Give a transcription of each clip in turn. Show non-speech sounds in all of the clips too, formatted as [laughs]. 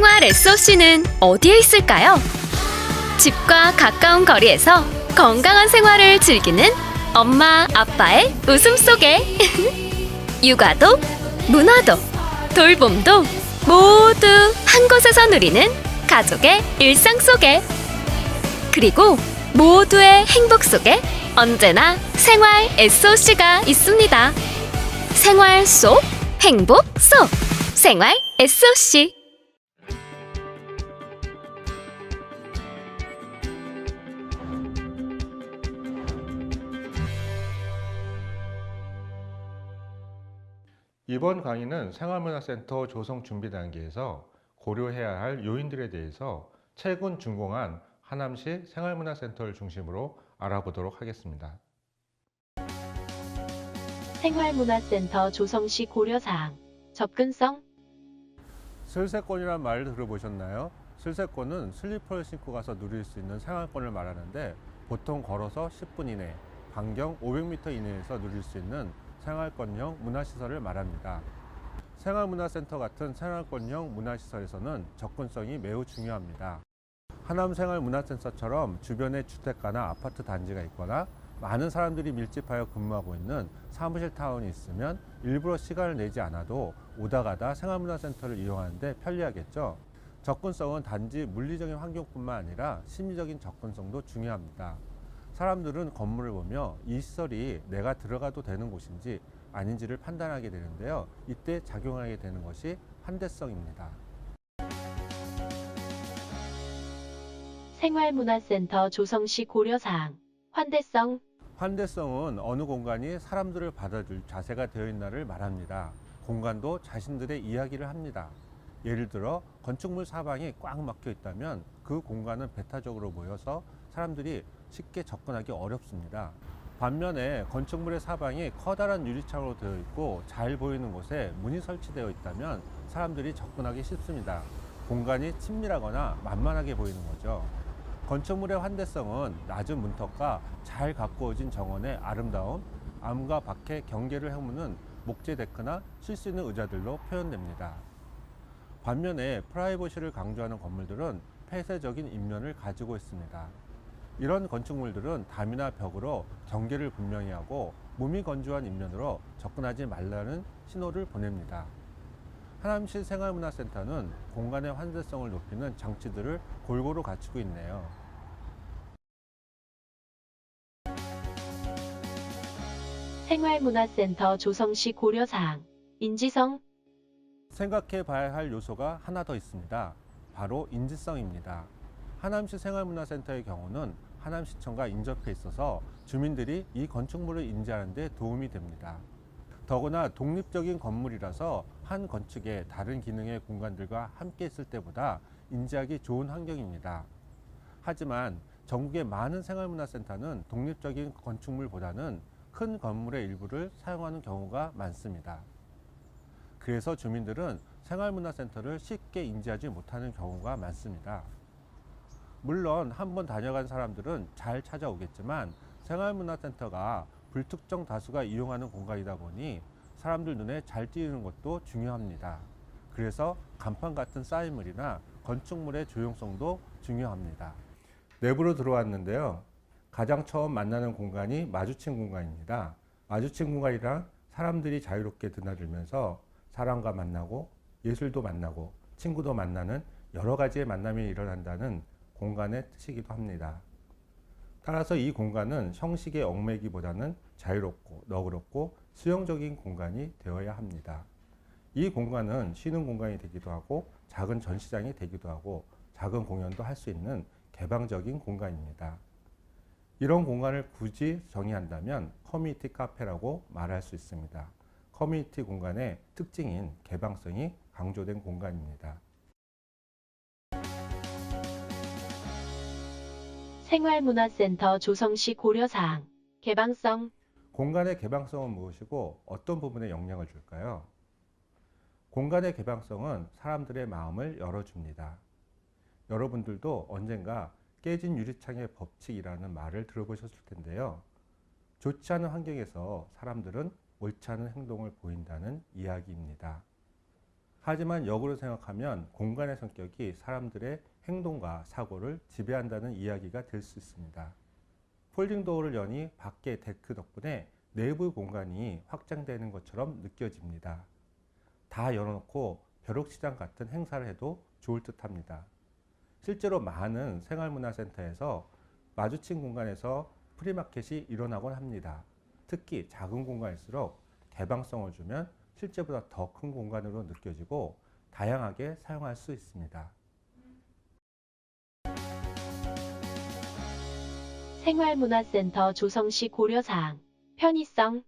생활 SOC는 어디에 있을까요? 집과 가까운 거리에서 건강한 생활을 즐기는 엄마, 아빠의 웃음 속에 [laughs] 육아도, 문화도, 돌봄도 모두 한 곳에서 누리는 가족의 일상 속에 그리고 모두의 행복 속에 언제나 생활 SOC가 있습니다. 생활 속, 행복 속, 생활 SOC. 이번 강의는 생활문화센터 조성 준비 단계에서 고려해야 할 요인들에 대해서 최근 준공한 하남시 생활문화센터를 중심으로 알아보도록 하겠습니다. 생활문화센터 조성시 고려사항 접근성 슬세권이란 말을 들어보셨나요? 슬세권은 슬리퍼를 신고 가서 누릴 수 있는 생활권을 말하는데 보통 걸어서 10분 이내, 반경 500m 이내에서 누릴 수 있는 생활권형 문화시설을 말합니다. 생활문화센터 같은 생활권형 문화시설에서는 접근성이 매우 중요합니다. 하남생활문화센터처럼 주변에 주택가나 아파트 단지가 있거나 많은 사람들이 밀집하여 근무하고 있는 사무실 타운이 있으면 일부러 시간을 내지 않아도 오다 가다 생활문화센터를 이용하는데 편리하겠죠. 접근성은 단지 물리적인 환경뿐만 아니라 심리적인 접근성도 중요합니다. 사람들은 건물을 보며 이 시설이 내가 들어가도 되는 곳인지 아닌지를 판단하게 되는데요. 이때 작용하게 되는 것이 환대성입니다. 생활문화센터 조성시 고려사항 환대성 환대성은 어느 공간이 사람들을 받아줄 자세가 되어 있나를 말합니다. 공간도 자신들의 이야기를 합니다. 예를 들어 건축물 사방이 꽉 막혀 있다면 그 공간은 배타적으로 모여서 사람들이 쉽게 접근하기 어렵습니다. 반면에 건축물의 사방이 커다란 유리창으로 되어 있고 잘 보이는 곳에 문이 설치되어 있다면 사람들이 접근하기 쉽습니다. 공간이 친밀하거나 만만하게 보이는 거죠. 건축물의 환대성은 낮은 문턱과 잘 가꾸어진 정원의 아름다움, 암과 밖의 경계를 허무는 목재 데크나 쉴 수 있는 의자들로 표현됩니다. 반면에 프라이버시를 강조하는 건물들은 폐쇄적인 입면을 가지고 있습니다. 이런 건축물들은 담이나 벽으로 경계를 분명히 하고 몸이 건조한 입면으로 접근하지 말라는 신호를 보냅니다. 하남시 생활문화센터는 공간의 환대성을 높이는 장치들을 골고루 갖추고 있네요. 생활문화센터 조성시 고려사항 인지성 생각해 봐야 할 요소가 하나 더 있습니다. 바로 인지성입니다. 하남시 생활문화센터의 경우는 하남시청과 인접해 있어서 주민들이 이 건축물을 인지하는 데 도움이 됩니다. 더구나 독립적인 건물이라서 한 건축의 다른 기능의 공간들과 함께 있을 때보다 인지하기 좋은 환경입니다. 하지만 전국의 많은 생활문화센터는 독립적인 건축물보다는 큰 건물의 일부를 사용하는 경우가 많습니다. 그래서 주민들은 생활문화센터를 쉽게 인지하지 못하는 경우가 많습니다. 물론 한 번 다녀간 사람들은 잘 찾아오겠지만 생활문화센터가 불특정 다수가 이용하는 공간이다 보니 사람들 눈에 잘 띄는 것도 중요합니다. 그래서 간판 같은 사인물이나 건축물의 조용성도 중요합니다. 내부로 들어왔는데요. 가장 처음 만나는 공간이 마주친 공간입니다. 마주친 공간이란 사람들이 자유롭게 드나들면서 사람과 만나고 예술도 만나고 친구도 만나는 여러 가지의 만남이 일어난다는 공간의 뜻이기도 합니다. 따라서 이 공간은 형식의 얽매기보다는 자유롭고 너그럽고 수용적인 공간이 되어야 합니다. 이 공간은 쉬는 공간이 되기도 하고 작은 전시장이 되기도 하고 작은 공연도 할 수 있는 개방적인 공간입니다. 이런 공간을 굳이 정의한다면 커뮤니티 카페라고 말할 수 있습니다. 커뮤니티 공간의 특징인 개방성이 강조된 공간입니다. 생활문화센터 조성시 고려사항 개방성 공간의 개방성은 무엇이고 어떤 부분에 영향을 줄까요? 공간의 개방성은 사람들의 마음을 열어줍니다. 여러분들도 언젠가 깨진 유리창의 법칙이라는 말을 들어보셨을 텐데요. 좋지 않은 환경에서 사람들은 옳지 않은 행동을 보인다는 이야기입니다. 하지만 역으로 생각하면 공간의 성격이 사람들의 행동과 사고를 지배한다는 이야기가 될 수 있습니다. 폴딩 도어를 여니 밖의 데크 덕분에 내부 공간이 확장되는 것처럼 느껴집니다. 다 열어놓고 벼룩시장 같은 행사를 해도 좋을 듯 합니다. 실제로 많은 생활문화센터에서 마주친 공간에서 프리마켓이 일어나곤 합니다. 특히 작은 공간일수록 개방성을 주면 실제보다 더 큰 공간으로 느껴지고 다양하게 사용할 수 있습니다. 생활문화센터 조성시 고려사항 편의성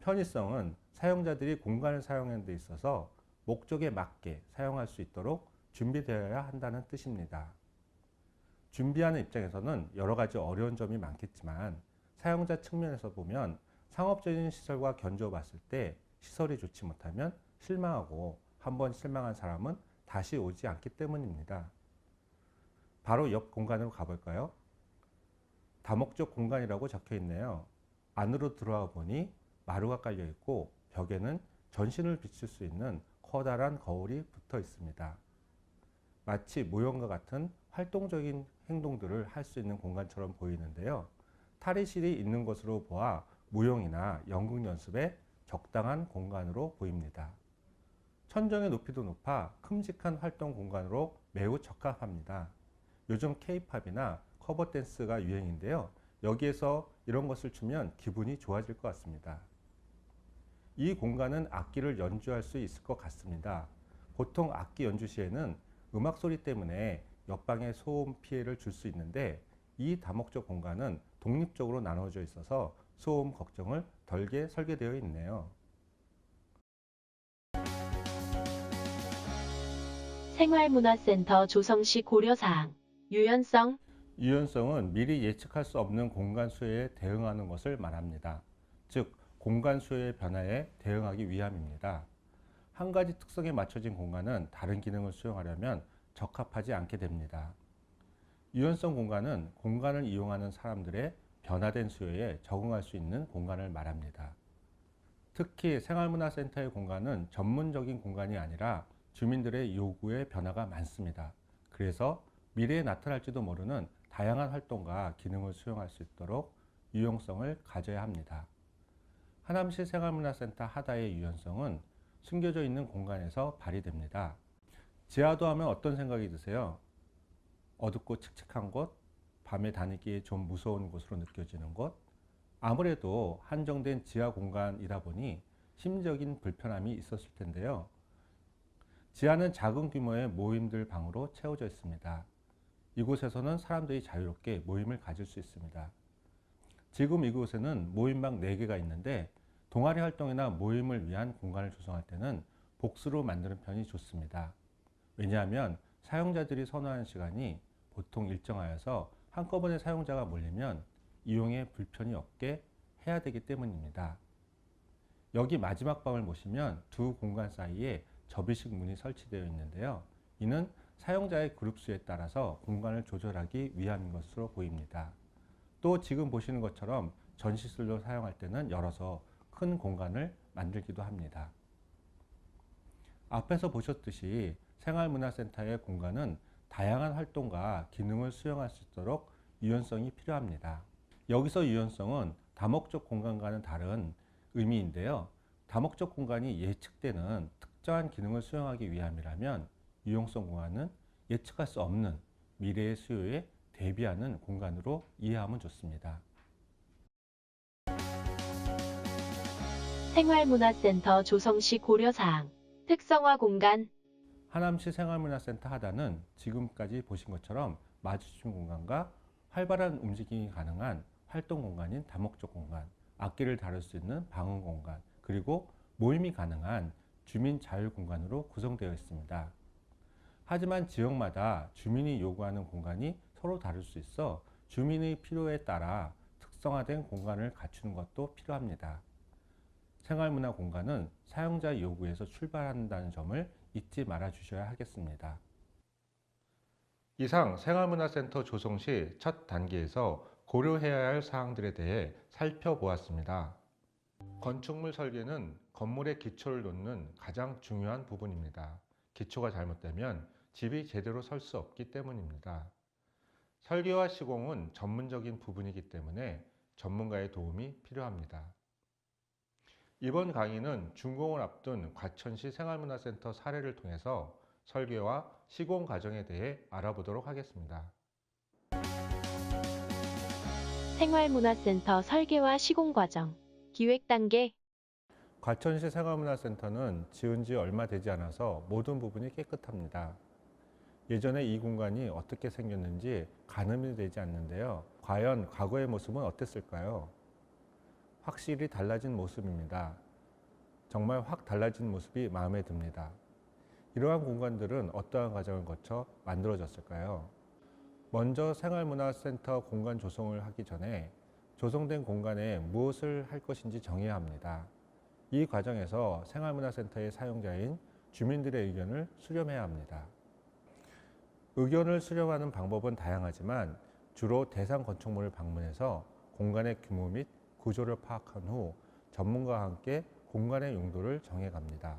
편의성은 사용자들이 공간을 사용하는 데 있어서 목적에 맞게 사용할 수 있도록 준비되어야 한다는 뜻입니다. 준비하는 입장에서는 여러 가지 어려운 점이 많겠지만 사용자 측면에서 보면 상업적인 시설과 견주어 봤을 때 시설이 좋지 못하면 실망하고 한번 실망한 사람은 다시 오지 않기 때문입니다. 바로 옆 공간으로 가볼까요? 다목적 공간이라고 적혀 있네요. 안으로 들어와 보니 마루가 깔려 있고 벽에는 전신을 비출 수 있는 커다란 거울이 붙어 있습니다. 마치 모형과 같은 활동적인 행동들을 할 수 있는 공간처럼 보이는데요. 탈의실이 있는 것으로 보아 무용이나 연극 연습에 적당한 공간으로 보입니다. 천정의 높이도 높아 큼직한 활동 공간으로 매우 적합합니다. 요즘 케이팝이나 커버 댄스가 유행인데요. 여기에서 이런 것을 추면 기분이 좋아질 것 같습니다. 이 공간은 악기를 연주할 수 있을 것 같습니다. 보통 악기 연주 시에는 음악 소리 때문에 옆방에 소음 피해를 줄 수 있는데 이 다목적 공간은 독립적으로 나눠져 있어서 소음 걱정을 덜게 설계되어 있네요. 생활문화센터 조성시 고려사항 유연성 유연성은 미리 예측할 수 없는 공간 수요에 대응하는 것을 말합니다. 즉, 공간 수요의 변화에 대응하기 위함입니다. 한 가지 특성에 맞춰진 공간은 다른 기능을 수용하려면 적합하지 않게 됩니다. 유연성 공간은 공간을 이용하는 사람들의 변화된 수요에 적응할 수 있는 공간을 말합니다. 특히 생활문화센터의 공간은 전문적인 공간이 아니라 주민들의 요구에 변화가 많습니다. 그래서 미래에 나타날지도 모르는 다양한 활동과 기능을 수용할 수 있도록 유용성을 가져야 합니다. 하남시 생활문화센터 하다의 유연성은 숨겨져 있는 공간에서 발휘됩니다. 지하도 하면 어떤 생각이 드세요? 어둡고 칙칙한 곳, 밤에 다니기에 좀 무서운 곳으로 느껴지는 곳, 아무래도 한정된 지하 공간이다 보니 심적인 불편함이 있었을 텐데요. 지하는 작은 규모의 모임들 방으로 채워져 있습니다. 이곳에서는 사람들이 자유롭게 모임을 가질 수 있습니다. 지금 이곳에는 모임방 4개가 있는데 동아리 활동이나 모임을 위한 공간을 조성할 때는 복수로 만드는 편이 좋습니다. 왜냐하면 사용자들이 선호하는 시간이 보통 일정하여서 한꺼번에 사용자가 몰리면 이용에 불편이 없게 해야 되기 때문입니다. 여기 마지막 방을 보시면 두 공간 사이에 접이식 문이 설치되어 있는데요. 이는 사용자의 그룹 수에 따라서 공간을 조절하기 위함인 것으로 보입니다. 또 지금 보시는 것처럼 전시술로 사용할 때는 열어서 큰 공간을 만들기도 합니다. 앞에서 보셨듯이 생활문화센터의 공간은 다양한 활동과 기능을 수용할 수 있도록 유연성이 필요합니다. 여기서 유연성은 다목적 공간과는 다른 의미인데요. 다목적 공간이 예측되는 특정한 기능을 수용하기 위함이라면 유용성 공간은 예측할 수 없는 미래의 수요에 대비하는 공간으로 이해하면 좋습니다. 생활문화센터 조성시 고려사항 특성화 공간 하남시 생활문화센터 하단은 지금까지 보신 것처럼 마주친 공간과 활발한 움직임이 가능한 활동 공간인 다목적 공간, 악기를 다룰 수 있는 방음 공간, 그리고 모임이 가능한 주민 자율 공간으로 구성되어 있습니다. 하지만 지역마다 주민이 요구하는 공간이 서로 다를 수 있어 주민의 필요에 따라 특성화된 공간을 갖추는 것도 필요합니다. 생활문화 공간은 사용자 요구에서 출발한다는 점을 잊지 말아 주셔야 하겠습니다. 이상 생활문화센터 조성 시 첫 단계에서 고려해야 할 사항들에 대해 살펴보았습니다. 건축물 설계는 건물의 기초를 놓는 가장 중요한 부분입니다. 기초가 잘못되면 집이 제대로 설 수 없기 때문입니다. 설계와 시공은 전문적인 부분이기 때문에 전문가의 도움이 필요합니다. 이번 강의는 준공을 앞둔 과천시 생활문화센터 사례를 통해서 설계와 시공 과정에 대해 알아보도록 하겠습니다. 생활문화센터 설계와 시공 과정. 기획 단계. 과천시 생활문화센터는 지은 지 얼마 되지 않아서 모든 부분이 깨끗합니다. 예전에 이 공간이 어떻게 생겼는지 가늠이 되지 않는데요. 과연 과거의 모습은 어땠을까요? 확실히 달라진 모습입니다. 정말 확 달라진 모습이 마음에 듭니다. 이러한 공간들은 어떠한 과정을 거쳐 만들어졌을까요? 먼저 생활문화센터 공간 조성을 하기 전에 조성된 공간에 무엇을 할 것인지 정해야 합니다. 이 과정에서 생활문화센터의 사용자인 주민들의 의견을 수렴해야 합니다. 의견을 수렴하는 방법은 다양하지만 주로 대상 건축물을 방문해서 공간의 규모 및 구조를 파악한 후 전문가와 함께 공간의 용도를 정해갑니다.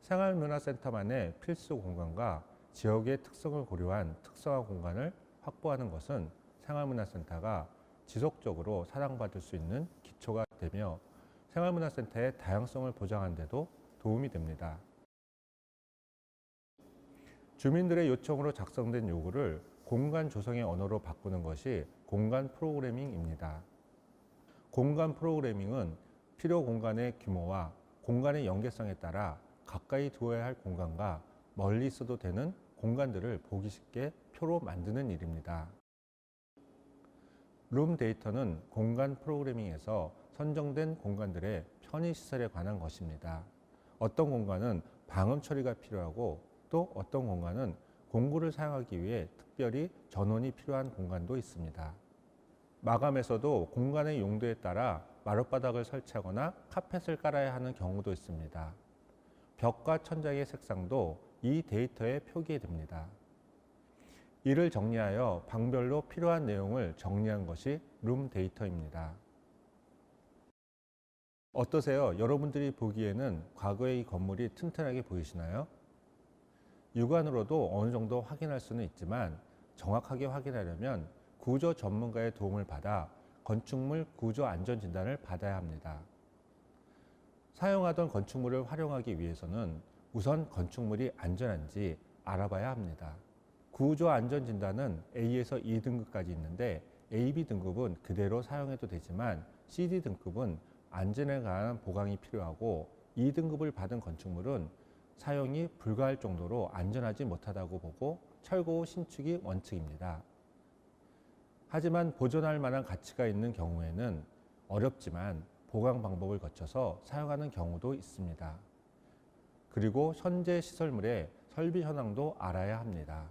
생활문화센터만의 필수 공간과 지역의 특성을 고려한 특성화 공간을 확보하는 것은 생활문화센터가 지속적으로 사랑받을 수 있는 기초가 되며 생활문화센터의 다양성을 보장하는 데도 도움이 됩니다. 주민들의 요청으로 작성된 요구를 공간 조성의 언어로 바꾸는 것이 공간 프로그래밍입니다. 공간 프로그래밍은 필요 공간의 규모와 공간의 연계성에 따라 가까이 두어야 할 공간과 멀리 있어도 되는 공간들을 보기 쉽게 표로 만드는 일입니다. 룸 데이터는 공간 프로그래밍에서 선정된 공간들의 편의시설에 관한 것입니다. 어떤 공간은 방음 처리가 필요하고 또 어떤 공간은 공구를 사용하기 위해 특별히 전원이 필요한 공간도 있습니다. 마감에서도 공간의 용도에 따라 마룻바닥을 설치하거나 카펫을 깔아야 하는 경우도 있습니다. 벽과 천장의 색상도 이 데이터에 표기됩니다. 이를 정리하여 방별로 필요한 내용을 정리한 것이 룸 데이터입니다. 어떠세요? 여러분들이 보기에는 과거의 이 건물이 튼튼하게 보이시나요? 육안으로도 어느 정도 확인할 수는 있지만 정확하게 확인하려면 구조 전문가의 도움을 받아 건축물 구조 안전 진단을 받아야 합니다. 사용하던 건축물을 활용하기 위해서는 우선 건축물이 안전한지 알아봐야 합니다. 구조 안전 진단은 A에서 E 등급까지 있는데 AB 등급은 그대로 사용해도 되지만 CD 등급은 안전에 관한 보강이 필요하고 E 등급을 받은 건축물은 사용이 불가할 정도로 안전하지 못하다고 보고 철거 후 신축이 원칙입니다. 하지만 보존할 만한 가치가 있는 경우에는 어렵지만 보강 방법을 거쳐서 사용하는 경우도 있습니다. 그리고 현재 시설물의 설비 현황도 알아야 합니다.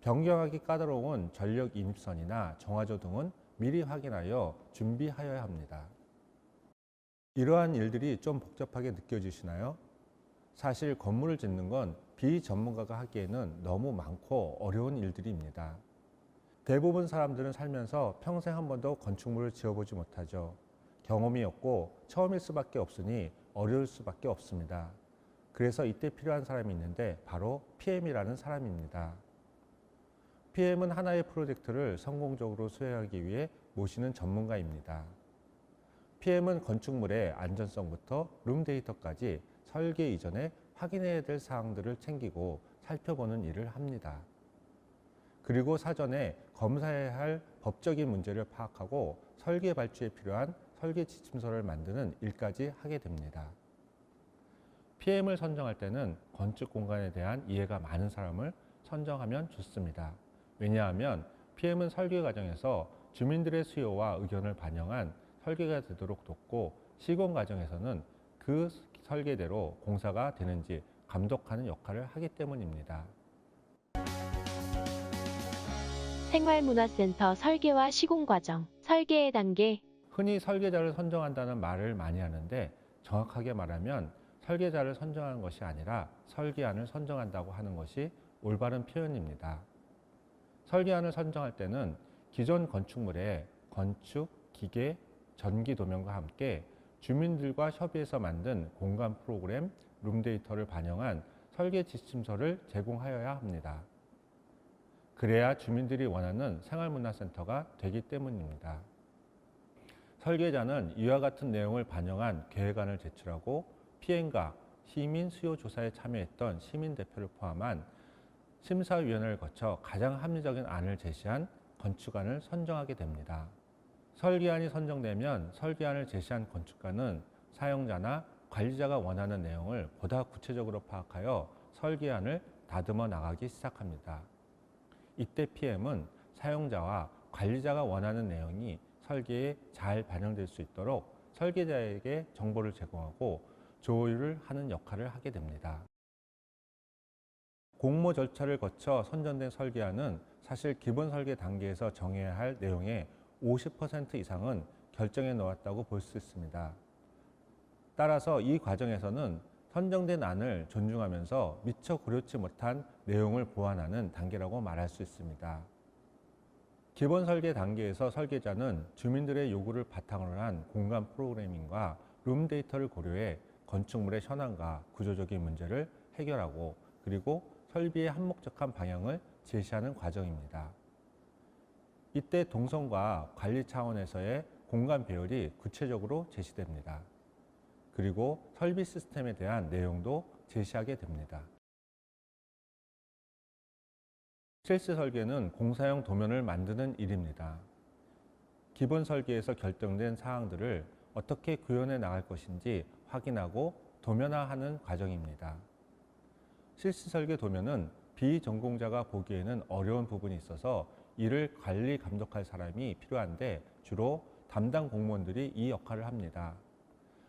변경하기 까다로운 전력 인입선이나 정화조 등은 미리 확인하여 준비하여야 합니다. 이러한 일들이 좀 복잡하게 느껴지시나요? 사실 건물을 짓는 건 비전문가가 하기에는 너무 많고 어려운 일들입니다. 대부분 사람들은 살면서 평생 한 번도 건축물을 지어보지 못하죠. 경험이 없고 처음일 수밖에 없으니 어려울 수밖에 없습니다. 그래서 이때 필요한 사람이 있는데 바로 PM이라는 사람입니다. PM은 하나의 프로젝트를 성공적으로 수행하기 위해 모시는 전문가입니다. PM은 건축물의 안전성부터 룸 데이터까지 설계 이전에 확인해야 될 사항들을 챙기고 살펴보는 일을 합니다. 그리고 사전에 검사해야 할 법적인 문제를 파악하고 설계 발주에 필요한 설계 지침서를 만드는 일까지 하게 됩니다. PM을 선정할 때는 건축 공간에 대한 이해가 많은 사람을 선정하면 좋습니다. 왜냐하면 PM은 설계 과정에서 주민들의 수요와 의견을 반영한 설계가 되도록 돕고 시공 과정에서는 그 설계대로 공사가 되는지 감독하는 역할을 하기 때문입니다. 생활문화센터 설계와 시공 과정. 설계의 단계. 흔히 설계자를 선정한다는 말을 많이 하는데 정확하게 말하면 설계자를 선정하는 것이 아니라 설계안을 선정한다고 하는 것이 올바른 표현입니다. 설계안을 선정할 때는 기존 건축물의 건축, 기계, 전기 도면과 함께 주민들과 협의해서 만든 공간 프로그램 룸데이터를 반영한 설계 지침서를 제공하여야 합니다. 그래야 주민들이 원하는 생활문화센터가 되기 때문입니다. 설계자는 이와 같은 내용을 반영한 계획안을 제출하고 피행과 시민 수요 조사에 참여했던 시민 대표를 포함한 심사위원회를 거쳐 가장 합리적인 안을 제시한 건축안을 선정하게 됩니다. 설계안이 선정되면 설계안을 제시한 건축가는 사용자나 관리자가 원하는 내용을 보다 구체적으로 파악하여 설계안을 다듬어 나가기 시작합니다. 이때 PM은 사용자와 관리자가 원하는 내용이 설계에 잘 반영될 수 있도록 설계자에게 정보를 제공하고 조율을 하는 역할을 하게 됩니다. 공모 절차를 거쳐 선정된 설계안은 사실 기본 설계 단계에서 정해야 할 내용의 50% 이상은 결정해 놓았다고 볼 수 있습니다. 따라서 이 과정에서는 선정된 안을 존중하면서 미처 고려치 못한 내용을 보완하는 단계라고 말할 수 있습니다. 기본 설계 단계에서 설계자는 주민들의 요구를 바탕으로 한 공간 프로그래밍과 룸 데이터를 고려해 건축물의 현황과 구조적인 문제를 해결하고 그리고 설비의 한목적한 방향을 제시하는 과정입니다. 이때 동선과 관리 차원에서의 공간 배열이 구체적으로 제시됩니다. 그리고 설비 시스템에 대한 내용도 제시하게 됩니다. 실시 설계는 공사용 도면을 만드는 일입니다. 기본 설계에서 결정된 사항들을 어떻게 구현해 나갈 것인지 확인하고 도면화하는 과정입니다. 실시 설계 도면은 비전공자가 보기에는 어려운 부분이 있어서 이를 관리 감독할 사람이 필요한데 주로 담당 공무원들이 이 역할을 합니다.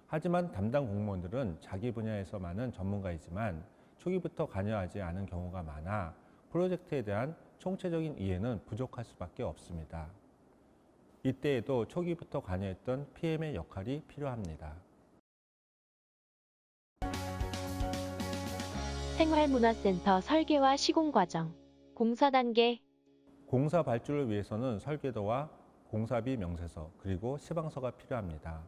하지만 담당 공무원들은 자기 분야에서만은 전문가이지만 초기부터 관여하지 않은 경우가 많아 프로젝트에 대한 총체적인 이해는 부족할 수밖에 없습니다. 이때에도 초기부터 관여했던 PM의 역할이 필요합니다. 생활문화센터 설계와 시공 과정. 공사 단계 공사 발주를 위해서는 설계도와 공사비 명세서 그리고 시방서가 필요합니다.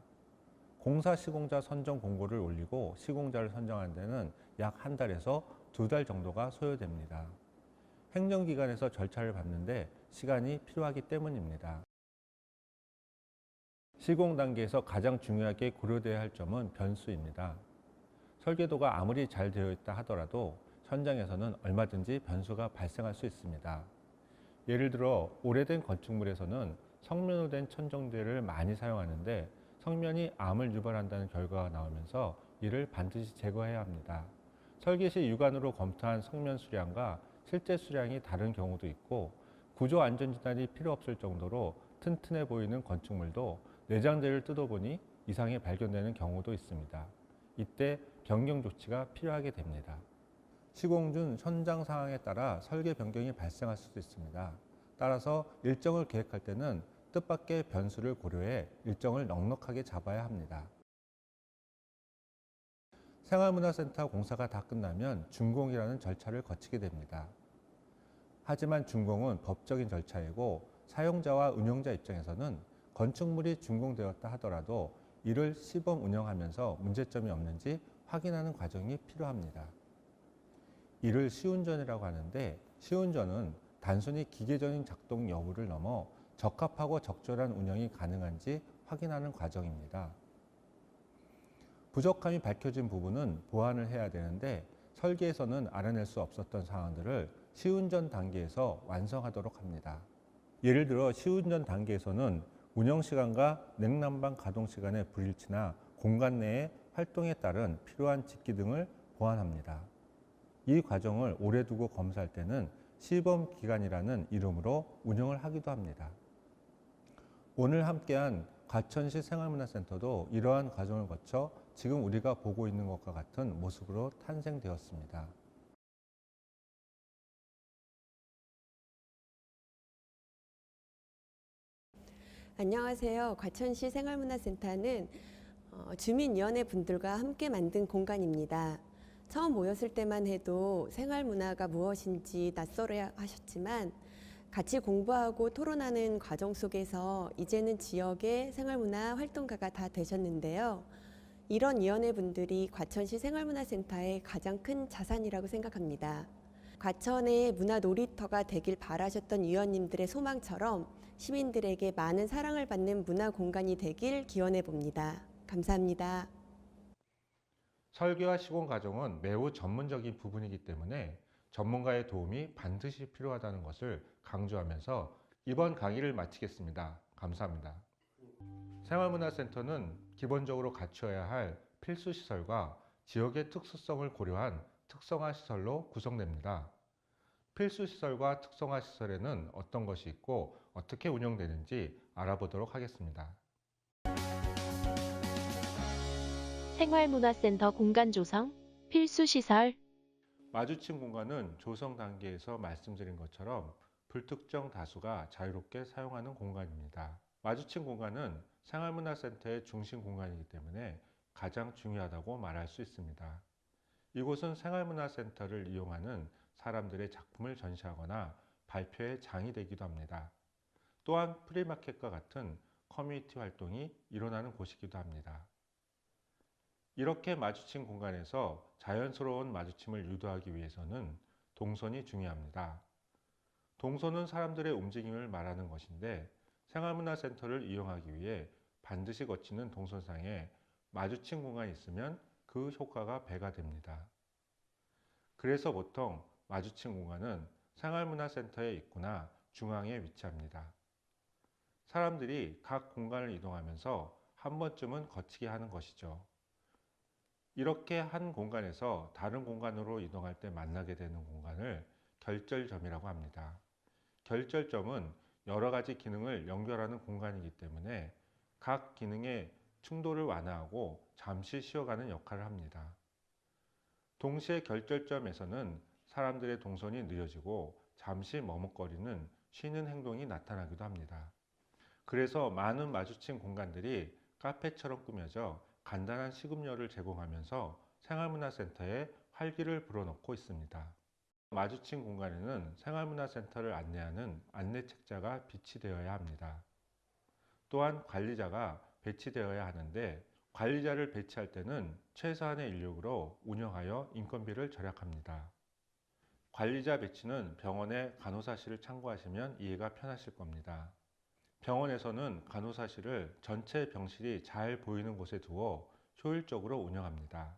공사 시공자 선정 공고를 올리고 시공자를 선정하는 데는 약 한 달에서 두 달 정도가 소요됩니다. 행정기관에서 절차를 밟는데 시간이 필요하기 때문입니다. 시공 단계에서 가장 중요하게 고려돼야 할 점은 변수입니다. 설계도가 아무리 잘 되어 있다 하더라도 현장에서는 얼마든지 변수가 발생할 수 있습니다. 예를 들어 오래된 건축물에서는 성면으로 된 천정대를 많이 사용하는데 성면이 암을 유발한다는 결과가 나오면서 이를 반드시 제거해야 합니다. 설계 시 육안으로 검토한 성면 수량과 실제 수량이 다른 경우도 있고 구조 안전 진단이 필요 없을 정도로 튼튼해 보이는 건축물도 내장재를 뜯어보니 이상이 발견되는 경우도 있습니다. 이때 변경 조치가 필요하게 됩니다. 시공 중 현장 상황에 따라 설계 변경이 발생할 수도 있습니다. 따라서 일정을 계획할 때는 뜻밖의 변수를 고려해 일정을 넉넉하게 잡아야 합니다. 생활문화센터 공사가 다 끝나면 준공이라는 절차를 거치게 됩니다. 하지만 준공은 법적인 절차이고 사용자와 운영자 입장에서는 건축물이 준공되었다 하더라도 이를 시범 운영하면서 문제점이 없는지 확인하는 과정이 필요합니다. 이를 시운전이라고 하는데 시운전은 단순히 기계적인 작동 여부를 넘어 적합하고 적절한 운영이 가능한지 확인하는 과정입니다. 부족함이 밝혀진 부분은 보완을 해야 되는데 설계에서는 알아낼 수 없었던 사항들을 시운전 단계에서 완성하도록 합니다. 예를 들어 시운전 단계에서는 운영 시간과 냉난방 가동 시간의 불일치나 공간 내의 활동에 따른 필요한 집기 등을 보완합니다. 이 과정을 오래 두고 검사할 때는 시범 기간이라는 이름으로 운영을 하기도 합니다. 오늘 함께한 과천시 생활문화센터도 이러한 과정을 거쳐 지금 우리가 보고 있는 것과 같은 모습으로 탄생되었습니다. 안녕하세요. 과천시 생활문화센터는 어, 주민위원회 분들과 함께 만든 공간입니다. 처음 모였을 때만 해도 생활 문화가 무엇인지 낯설어 하셨지만 같이 공부하고 토론하는 과정 속에서 이제는 지역의 생활 문화 활동가가 다 되셨는데요. 이런 위원회 분들이 과천시 생활문화센터의 가장 큰 자산이라고 생각합니다. 과천의 문화 놀이터가 되길 바라셨던 위원님들의 소망처럼 시민들에게 많은 사랑을 받는 문화 공간이 되길 기원해 봅니다. 감사합니다. 설계와 시공 과정은 매우 전문적인 부분이기 때문에 전문가의 도움이 반드시 필요하다는 것을 강조하면서 이번 강의를 마치겠습니다. 감사합니다. 생활문화센터는 기본적으로 갖춰야 할 필수 시설과 지역의 특수성을 고려한 특성화 시설로 구성됩니다. 필수 시설과 특성화 시설에는 어떤 것이 있고 어떻게 운영되는지 알아보도록 하겠습니다. 생활문화센터 공간 조성, 필수 시설, 마주침 공간은 조성 단계에서 말씀드린 것처럼 불특정 다수가 자유롭게 사용하는 공간입니다. 마주침 공간은 생활문화센터의 중심 공간이기 때문에 가장 중요하다고 말할 수 있습니다. 이곳은 생활문화센터를 이용하는 사람들의 작품을 전시하거나 발표의 장이 되기도 합니다. 또한 프리마켓과 같은 커뮤니티 활동이 일어나는 곳이기도 합니다. 이렇게 마주친 공간에서 자연스러운 마주침을 유도하기 위해서는 동선이 중요합니다. 동선은 사람들의 움직임을 말하는 것인데 생활문화센터를 이용하기 위해 반드시 거치는 동선상에 마주친 공간이 있으면 그 효과가 배가 됩니다. 그래서 보통 마주친 공간은 생활문화센터의 입구나 중앙에 위치합니다. 사람들이 각 공간을 이동하면서 한 번쯤은 거치게 하는 것이죠. 이렇게 한 공간에서 다른 공간으로 이동할 때 만나게 되는 공간을 결절점이라고 합니다. 결절점은 여러 가지 기능을 연결하는 공간이기 때문에 각 기능의 충돌을 완화하고 잠시 쉬어가는 역할을 합니다. 동시에 결절점에서는 사람들의 동선이 느려지고 잠시 머뭇거리는 쉬는 행동이 나타나기도 합니다. 그래서 많은 마주친 공간들이 카페처럼 꾸며져 간단한 식음료를 제공하면서 생활문화센터에 활기를 불어넣고 있습니다. 마주친 공간에는 생활문화센터를 안내하는 안내책자가 비치되어야 합니다. 또한 관리자가 배치되어야 하는데 관리자를 배치할 때는 최소한의 인력으로 운영하여 인건비를 절약합니다. 관리자 배치는 병원의 간호사실을 참고하시면 이해가 편하실 겁니다. 병원에서는 간호사실을 전체 병실이 잘 보이는 곳에 두어 효율적으로 운영합니다.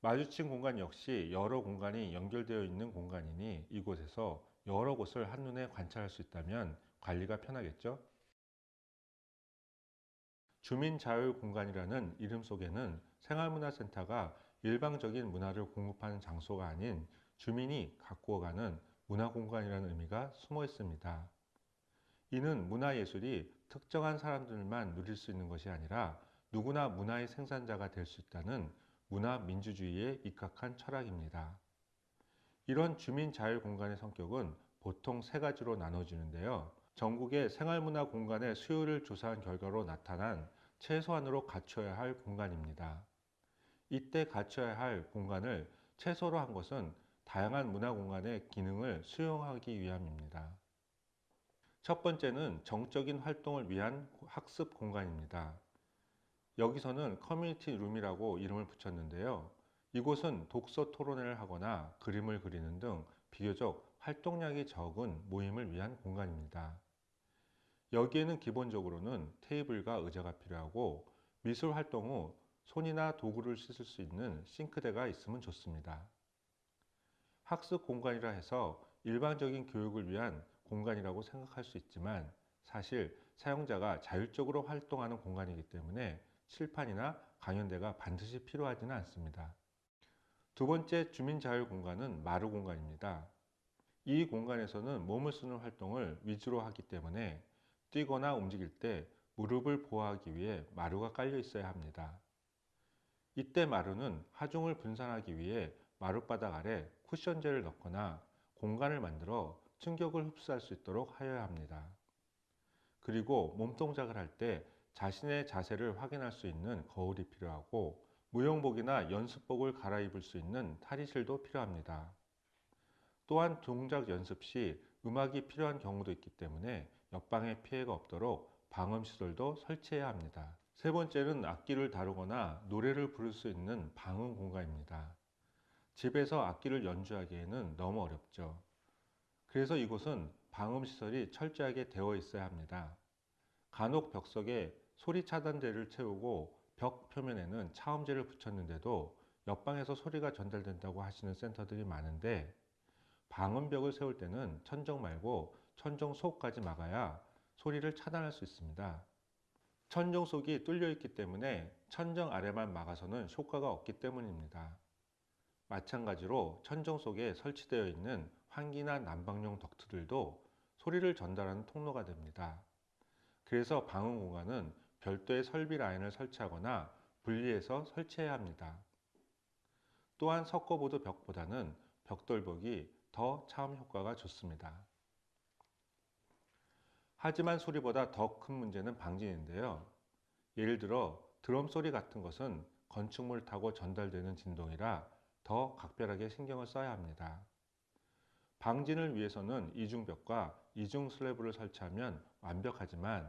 마주친 공간 역시 여러 공간이 연결되어 있는 공간이니 이곳에서 여러 곳을 한눈에 관찰할 수 있다면 관리가 편하겠죠? 주민 자율 공간이라는 이름 속에는 생활문화센터가 일방적인 문화를 공급하는 장소가 아닌 주민이 가꾸어가는 문화 공간이라는 의미가 숨어 있습니다. 이는 문화예술이 특정한 사람들만 누릴 수 있는 것이 아니라 누구나 문화의 생산자가 될 수 있다는 문화민주주의에 입각한 철학입니다. 이런 주민 자율 공간의 성격은 보통 세 가지로 나눠지는데요. 전국의 생활문화 공간의 수요를 조사한 결과로 나타난 최소한으로 갖춰야 할 공간입니다. 이때 갖춰야 할 공간을 최소로 한 것은 다양한 문화 공간의 기능을 수용하기 위함입니다. 첫 번째는 정적인 활동을 위한 학습 공간입니다. 여기서는 커뮤니티 룸이라고 이름을 붙였는데요. 이곳은 독서 토론회를 하거나 그림을 그리는 등 비교적 활동량이 적은 모임을 위한 공간입니다. 여기에는 기본적으로는 테이블과 의자가 필요하고 미술 활동 후 손이나 도구를 씻을 수 있는 싱크대가 있으면 좋습니다. 학습 공간이라 해서 일반적인 교육을 위한 공간이라고 생각할 수 있지만 사실 사용자가 자율적으로 활동하는 공간이기 때문에 칠판이나 강연대가 반드시 필요하지는 않습니다. 두 번째 주민 자율 공간은 마루 공간입니다. 이 공간에서는 몸을 쓰는 활동을 위주로 하기 때문에 뛰거나 움직일 때 무릎을 보호하기 위해 마루가 깔려 있어야 합니다. 이때 마루는 하중을 분산하기 위해 마룻바닥 아래 쿠션젤을 넣거나 공간을 만들어 충격을 흡수할 수 있도록 하여야 합니다. 그리고 몸동작을 할 때 자신의 자세를 확인할 수 있는 거울이 필요하고 무용복이나 연습복을 갈아입을 수 있는 탈의실도 필요합니다. 또한 동작 연습 시 음악이 필요한 경우도 있기 때문에 옆방에 피해가 없도록 방음 시설도 설치해야 합니다. 세 번째는 악기를 다루거나 노래를 부를 수 있는 방음 공간입니다. 집에서 악기를 연주하기에는 너무 어렵죠. 그래서 이곳은 방음 시설이 철저하게 되어 있어야 합니다. 간혹 벽석에 소리 차단제를 채우고 벽 표면에는 차음제를 붙였는데도 옆방에서 소리가 전달된다고 하시는 센터들이 많은데 방음벽을 세울 때는 천정 말고 천정 속까지 막아야 소리를 차단할 수 있습니다. 천정 속이 뚫려 있기 때문에 천정 아래만 막아서는 효과가 없기 때문입니다. 마찬가지로 천정 속에 설치되어 있는 환기나 난방용 덕트들도 소리를 전달하는 통로가 됩니다. 그래서 방음 공간은 별도의 설비 라인을 설치하거나 분리해서 설치해야 합니다. 또한 석고보드 벽보다는 벽돌벽이 더 차음 효과가 좋습니다. 하지만 소리보다 더 큰 문제는 방진인데요. 예를 들어 드럼 소리 같은 것은 건축물 타고 전달되는 진동이라 더 각별하게 신경을 써야 합니다. 방진을 위해서는 이중벽과 이중 슬래브를 설치하면 완벽하지만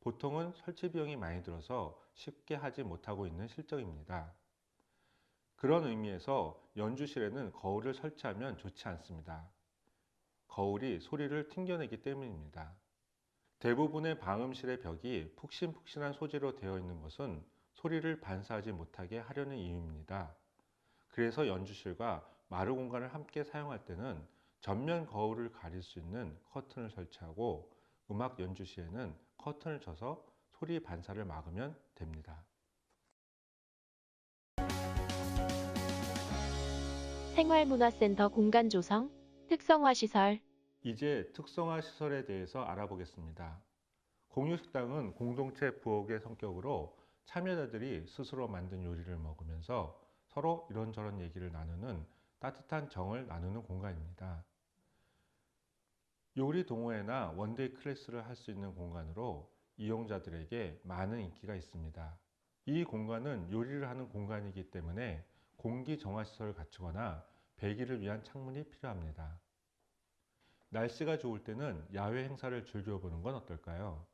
보통은 설치 비용이 많이 들어서 쉽게 하지 못하고 있는 실정입니다. 그런 의미에서 연주실에는 거울을 설치하면 좋지 않습니다. 거울이 소리를 튕겨내기 때문입니다. 대부분의 방음실의 벽이 푹신푹신한 소재로 되어 있는 것은 소리를 반사하지 못하게 하려는 이유입니다. 그래서 연주실과 마루 공간을 함께 사용할 때는 전면 거울을 가릴 수 있는 커튼을 설치하고 음악 연주 시에는 커튼을 쳐서 소리 반사를 막으면 됩니다. 생활문화센터 공간 조성, 특성화 시설, 이제 특성화 시설에 대해서 알아보겠습니다. 공유식당은 공동체 부엌의 성격으로 참여자들이 스스로 만든 요리를 먹으면서 서로 이런저런 얘기를 나누는 따뜻한 정을 나누는 공간입니다. 요리 동호회나 원데이 클래스를 할 수 있는 공간으로 이용자들에게 많은 인기가 있습니다. 이 공간은 요리를 하는 공간이기 때문에 공기 정화 시설을 갖추거나 배기를 위한 창문이 필요합니다. 날씨가 좋을 때는 야외 행사를 즐겨보는 건 어떨까요?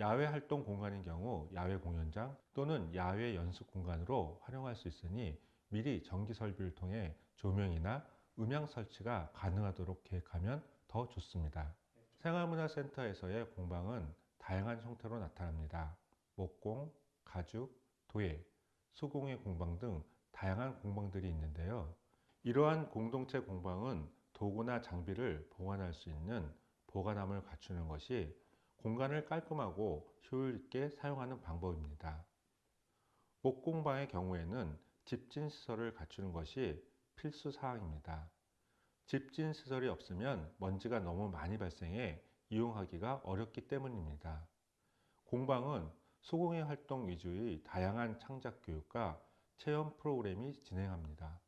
야외 활동 공간인 경우 야외 공연장 또는 야외 연습 공간으로 활용할 수 있으니 미리 전기 설비를 통해 조명이나 음향 설치가 가능하도록 계획하면 더 좋습니다. 생활문화센터에서의 공방은 다양한 형태로 나타납니다. 목공, 가죽, 도예, 수공예 공방 등 다양한 공방들이 있는데요. 이러한 공동체 공방은 도구나 장비를 보관할 수 있는 보관함을 갖추는 것이 공간을 깔끔하고 효율 있게 사용하는 방법입니다. 목공방의 경우에는 집진 시설을 갖추는 것이 필수 사항입니다. 집진 시설이 없으면 먼지가 너무 많이 발생해 이용하기가 어렵기 때문입니다. 공방은 수공예 활동 위주의 다양한 창작 교육과 체험 프로그램이 진행합니다.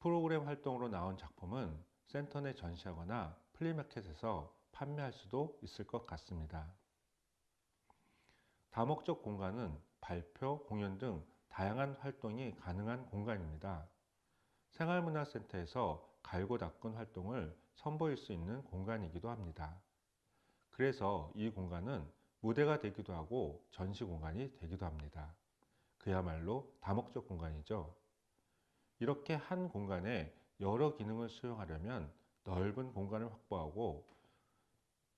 프로그램 활동으로 나온 작품은 센터 내 전시하거나 플리마켓에서 판매할 수도 있을 것 같습니다. 다목적 공간은 발표, 공연 등 다양한 활동이 가능한 공간입니다. 생활문화센터에서 갈고 닦은 활동을 선보일 수 있는 공간이기도 합니다. 그래서 이 공간은 무대가 되기도 하고 전시 공간이 되기도 합니다. 그야말로 다목적 공간이죠. 이렇게 한 공간에 여러 기능을 수용하려면 넓은 공간을 확보하고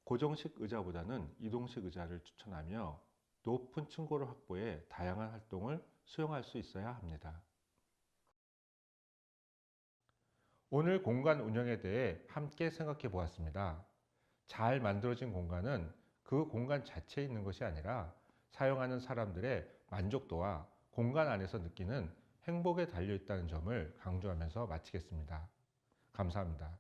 고정식 의자보다는 이동식 의자를 추천하며 높은 층고를 확보해 다양한 활동을 수용할 수 있어야 합니다. 오늘 공간 운영에 대해 함께 생각해 보았습니다. 잘 만들어진 공간은 그 공간 자체에 있는 것이 아니라 사용하는 사람들의 만족도와 공간 안에서 느끼는 행복에 달려 있다는 점을 강조하면서 마치겠습니다. 감사합니다.